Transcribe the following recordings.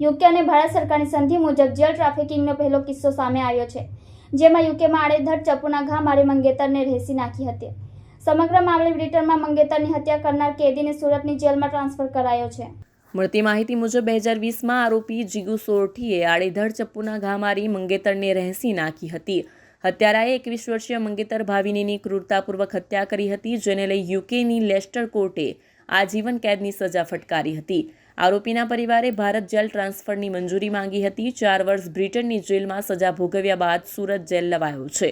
UK અને ભારત સરકારની સંધિ મુજબ જેલ ટ્રાફિકિંગનો પહેલો કિસ્સો સામે આવ્યો છે, જેમાં યુકેમાં આડેધડ ચપ્પુના ઘા મારી મંગેતરને રહેસી નાખી હતી. સમગ્ર મામલે બ્રિટનમાં મંગેતરની હત્યા કરનાર કેદીને સુરતની જેલમાં ટ્રાન્સફર કરાયો છે. મળતી માહિતી મુજબ બે હજાર વીસમાં આરોપી જીગુ સોરઠીએ આડેધડ ચપ્પુના ઘા મારી મંગેતરને રહેસી નાખી હતી. હત્યારાએ એકવીસ વર્ષીય મંગેતર ભાવિનીની ક્રૂરતાપૂર્વક હત્યા કરી હતી, જેને લઈ યુકેની લેસ્ટર કોર્ટે આજીવન કેદની સજા ફટકારી હતી. આરોપીના પરિવારે ભારત જેલ ટ્રાન્સફરની મંજૂરી માંગી હતી. ચાર વર્ષ બ્રિટનની જેલમાં સજા ભોગવ્યા બાદ સુરત જેલ લવાયો છે.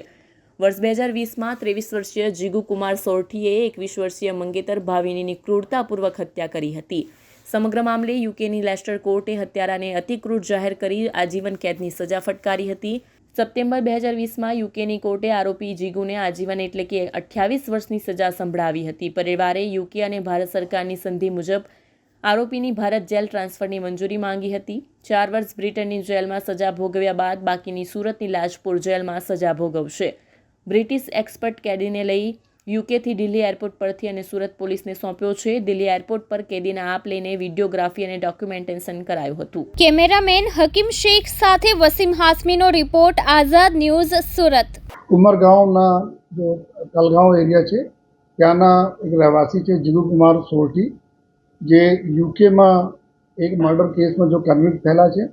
વર્ષ બે હજાર વીસમાં ત્રેવીસ વર્ષીય જીગુ કુમાર સોરઠીએ એકવીસ વર્ષીય મંગેતર ભાવિનીની ક્રૂરતાપૂર્વક હત્યા કરી હતી. સમગ્ર મામલે યુકેની લેસ્ટર કોર્ટે હત્યારાને અતિક્રૂર જાહેર કરી આજીવન કેદની સજા ફટકારી હતી. સપ્ટેમ્બર બે હજાર વીસમાં યુકેની કોર્ટે આરોપી જીગુને આજીવન એટલે કે અઠ્યાવીસ વર્ષની સજા સંભળાવી હતી. પરિવારે યુકે અને ભારત સરકારની સંધિ મુજબ આરોપીની ભારત જેલ ટ્રાન્સફરની મંજૂરી માંગી હતી. ચાર વર્ષ બ્રિટનની જેલમાં સજા ભોગવ્યા બાદ બાકીની સુરતની લાજપુર જેલમાં સજા ભોગવશે. બ્રિટિશ એક્સપર્ટ કેદીને લઈ યુકેથી દિલ્હી એરપોર્ટ પરથી અને સુરત પોલીસને સોંપ્યો છે. દિલ્હી એરપોર્ટ પર કેદીના આપ લઈને વિડીયોગ્રાફી અને ડોક્યુમેન્ટેશન કરાયું હતું. કેમેરામેન હકીમ શેખ સાથે વસીમ હાસમીનો રિપોર્ટ આઝાદ ન્યૂઝ સુરત. ઉમરગાંવના કલગાંવ એરિયા છે. ત્યાંના એક રહેવાસી છે જીગુકુમાર સોરઠી જે યુકેમાં એક મર્ડર કેસમાં જો કન્વિક્ટ થયેલા છે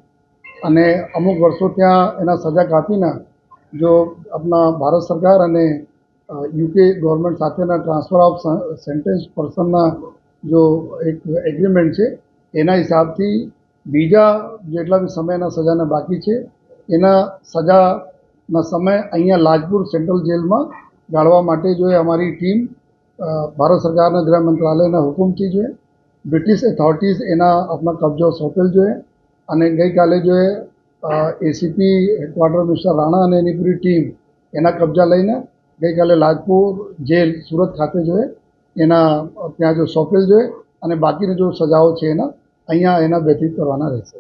અને અમુક વર્ષો ત્યાં એના સજા કાપીને જો આપણા ભારત સરકાર અને યુકે ગવર્મેન્ટ સાથેના ટ્રાન્સફર ઓફ સેન્ટેન્સ પર્સનના જો એક એગ્રીમેન્ટ છે, એના હિસાબથી બીજા જેટલા બી સમયના સજાના બાકી છે, એના સજાના સમય અહીંયા લાજપુર સેન્ટ્રલ જેલમાં ગાળવા માટે જો એ અમારી ટીમ ભારત સરકારના ગૃહ મંત્રાલયના હુકુમથી એ બ્રિટિશ એથોરિટીઝ એના આપણા કબજો સોંપેલ જોઈએ અને ગઈકાલે જો એસીપી હેડક્વાર્ટર મિસ્ટર રાણા અને એની પૂરી ટીમ એના કબજા લઈને ગઈકાલે લાજપુર જેલ સુરત ખાતે જોઈએ એના, ત્યાં જો સોંપેલ જોઈએ અને બાકીની જો સજાઓ છે એના, અહીંયા એના વ્યતીત કરવાના રહેશે.